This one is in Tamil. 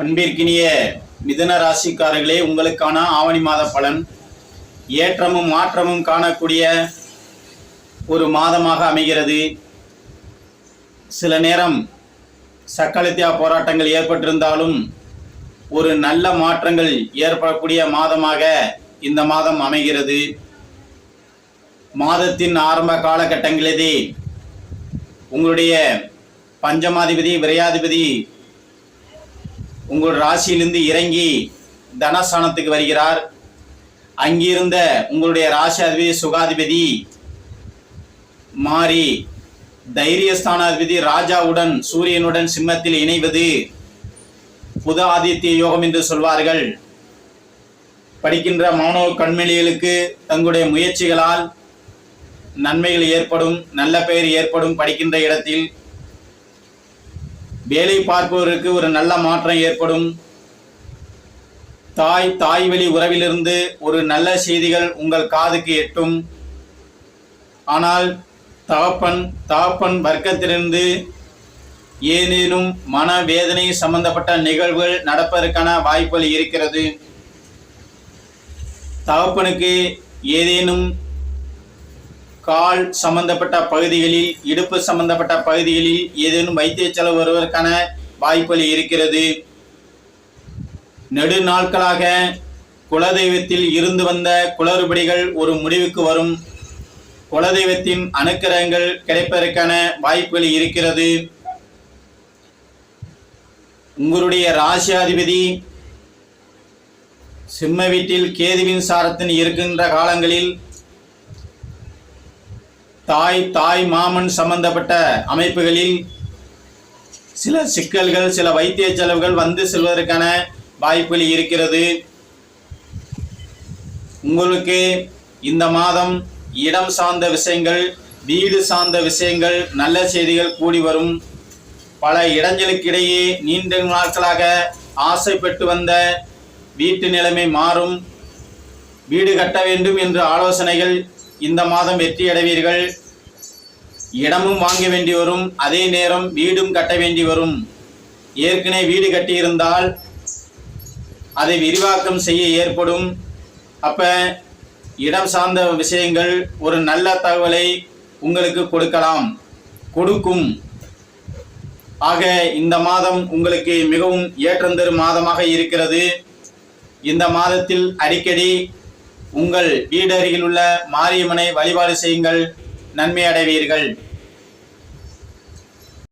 அன்பிற்கினிய மிதன ராசிக்காரர்களே உங்களுக்கான ஆவணி மாத பலன். ஏற்றமும் மாற்றமும் காணக்கூடிய ஒரு மாதமாக அமைகிறது. சில நேரம் சக்கலத்தியா போராட்டங்கள் ஏற்பட்டிருந்தாலும் ஒரு நல்ல மாற்றங்கள் ஏற்படக்கூடிய மாதமாக இந்த மாதம் அமைகிறது. மாதத்தின் ஆரம்ப காலகட்டங்களிலே உங்களுடைய பஞ்சமாதிபதி விரையாதிபதி உங்கள் ராசியிலிருந்து இறங்கி தனஸ்தானத்துக்கு வருகிறார். அங்கிருந்த உங்களுடைய ராசியாதிபதி சுகாதிபதி மாறி தைரியஸ்தானாதிபதி ராஜாவுடன் சூரியனுடன் சிம்மத்தில் இணைவது புத ஆதித்ய யோகம் என்று சொல்வார்கள். படிக்கின்ற மாணவ கண்மணிகளுக்கு தங்களுடைய முயற்சிகளால் நன்மைகள் ஏற்படும் நல்ல பெயர் ஏற்படும் படிக்கின்ற இடத்தில் வேலை பார்ப்பவருக்கு ஒரு நல்ல மாற்றம் ஏற்படும். தாய் தாய் வழி உறவிலிருந்து ஒரு நல்ல செய்திகள் உங்கள் காதுக்கு எட்டும். ஆனால் தகப்பன் தகப்பன் வர்க்கத்திலிருந்து ஏதேனும் மனவேதனை சம்பந்தப்பட்ட நிகழ்வுகள் நடப்பதற்கான வாய்ப்புகள் இருக்கிறது. தகப்பனுக்கு ஏதேனும் கால் சம்பந்தப்பட்ட பகுதிகளில் இடுப்பு சம்பந்தப்பட்ட பகுதிகளில் ஏதேனும் வைத்திய செலவு வருவதற்கான வாய்ப்புகள் இருக்கிறது. நெடு நாட்களாக குலதெய்வத்தில் இருந்து வந்த குளறுபடிகள் ஒரு முடிவுக்கு வரும். குலதெய்வத்தின் அனுக்கிரகங்கள் கிடைப்பதற்கான வாய்ப்புகள் இருக்கிறது. உங்களுடைய ராசியாதிபதி சிம்ம வீட்டில் கேதுவின் சாரத்தின் இருக்கின்ற காலங்களில் தாய் தாய் மாமன் சம்பந்தப்பட்ட அமைப்புகளில் சில சிக்கல்கள் சில வைத்திய செலவுகள் வந்து செல்வதற்கான வாய்ப்புகள் இருக்கிறது. உங்களுக்கு இந்த மாதம் இடம் சார்ந்த விஷயங்கள் வீடு சார்ந்த விஷயங்கள் நல்ல செய்திகள் கூடி வரும். பல இடங்களுக்கிடையே நீண்ட நாட்களாக ஆசைப்பட்டு வந்த வீட்டு நிலைமை மாறும். வீடு கட்ட வேண்டும் என்ற ஆலோசனைகள் இந்த மாதம் வெற்றி அடைவீர்கள். இடமும் வாங்க வேண்டி வரும் அதே நேரம் வீடும் கட்ட வேண்டி வரும். ஏற்கனவே வீடு கட்டியிருந்தால் அதை விரிவாக்கம் செய்ய ஏற்படும். அப்ப இடம் சார்ந்த விஷயங்கள் ஒரு நல்ல தகவலை உங்களுக்கு கொடுக்கலாம். கொடுக்கும். ஆக இந்த மாதம் உங்களுக்கு மிகவும் ஏற்றம் தரும் மாதமாக இருக்கிறது. இந்த மாதத்தில் அடிக்கடி உங்கள் வீடு அருகில் உள்ள மாரியம்மனை வழிபாடு செய்யுங்கள். நன்மை அடைவீர்கள்.